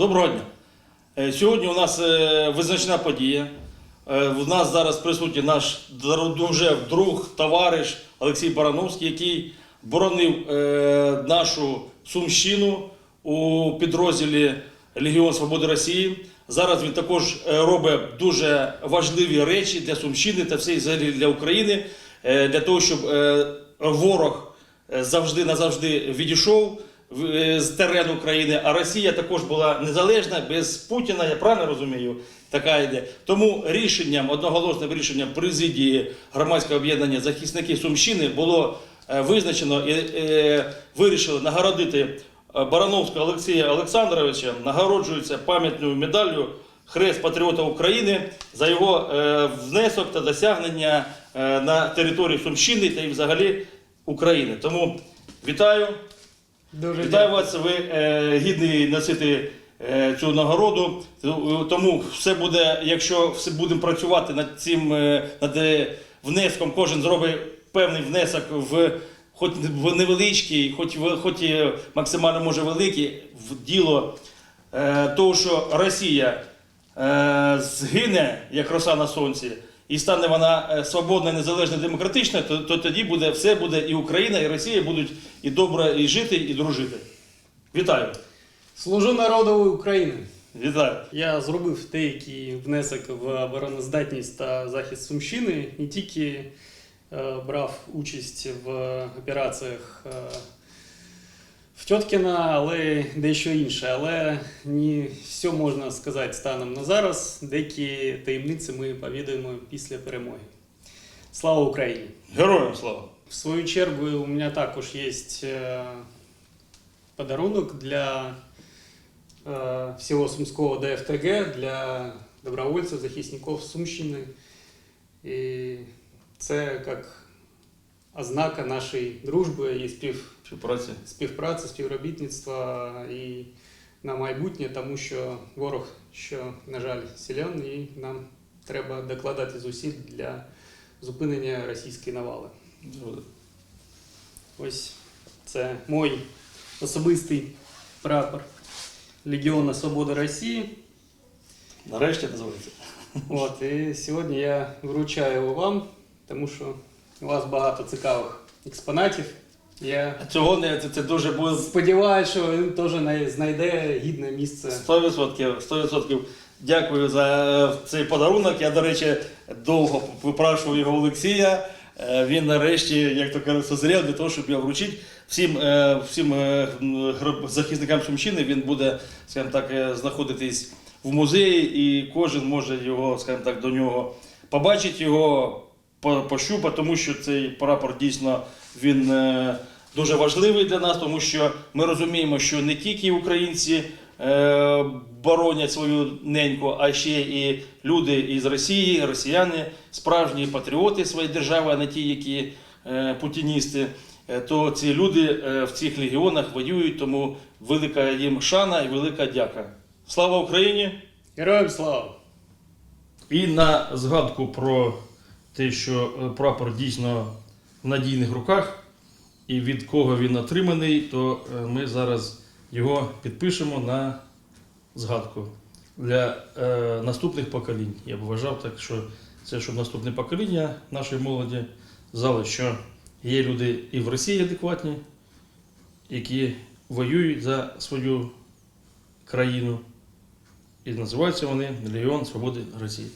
Доброго дня. Е, Сьогодні у нас е, визначна подія. Е, В нас зараз присутній наш дуже друг, товариш Олексій Барановський, який боронив е, нашу Сумщину у підрозділі Легіон Свободи Росії. Зараз він також е, робить дуже важливі речі для Сумщини та всієї для України, е, для того, щоб е, ворог е, завжди назавжди відійшов е, з терену України, а Росія також була незалежна без Путіна, я правильно розумію, така йде. Тому рішенням, одноголосним рішенням президії громадського об'єднання захисників Сумщини було е, визначено і е, вирішили нагородити е, Барановського Олексія Олександровича, нагороджується пам'ятною медаллю Хрест Патріота України за його е, внесок та досягнення е, на території Сумщини та і взагалі України. Тому вітаю. Дуже Вітаю вас, ви е, гідний носити е, цю нагороду. Тому все буде, якщо все будемо працювати над цим е, над е, внеском, кожен зробить певний внесок в хоч в невеличкий, хоч, в- хоч і максимально може великий, в діло. Е, того, що Росія е, згине, як роса на сонці, і стане вона е, свободна, незалежна, демократична, то, то тоді буде все буде і Україна, і Росія будуть і добре і жити, і дружити. Вітаю! Служу народу України. Вітаю! Я зробив деякий внесок в обороноздатність та захист Сумщини. Не тільки е, брав участь в операціях е, в Тьоткіна, але дещо інше. Але не все можна сказати станом на зараз. Деякі таємниці ми повідаємо після перемоги. Слава Україні! Героям слава! В свою чергу у меня також є е, подарунок для е, всього Сумського ДФТГ, для добровольців, захисників Сумщини. І це як ознака нашої дружби і спів, Співпраця. співпраці, співробітництва і на майбутнє, тому що ворог, що, на жаль, силен, і нам треба докладати зусиль для зупинення російської навали. Ось це мой особистий прапор Легіона Свободи Росії. Нарешті називається. От, і сьогодні я вручаю його вам, тому що у вас багато цікавих експонатів. Я Цього не це, це дуже буде сподіваюся, що він теж най- знайде гідне місце. 100%. 100%. Дякую за е, цей подарунок. Я, до речі, довго випрашував його Олексія. Е, Він нарешті, як то кажуть, созрів для того, щоб його вручити. Всім, е, всім е, гроб- захисникам Сумщини він буде, скажімо так, е, знаходитись в музеї, і кожен може його, скажімо так, до нього побачити його, по- пощупати, тому що цей прапор дійсно він е, дуже важливий для нас, тому що ми розуміємо, що не тільки українці е, боронять свою неньку, а ще і люди із Росії, росіяни, справжні патріоти своєї держави, а не ті, які е, путіністи. То ці люди в цих легіонах воюють, тому велика їм шана і велика дяка. Слава Україні! Героям слава! І на згадку про те, що е, прапор дійсно в надійних руках і від кого він отриманий, то е, ми зараз його підпишемо на згадку для е, наступних поколінь. Я б вважав так, що це щоб наступне покоління нашої молоді знали, що є люди і в Росії адекватні, які воюють за свою країну. І називаються вони Легіон Свободи Росії.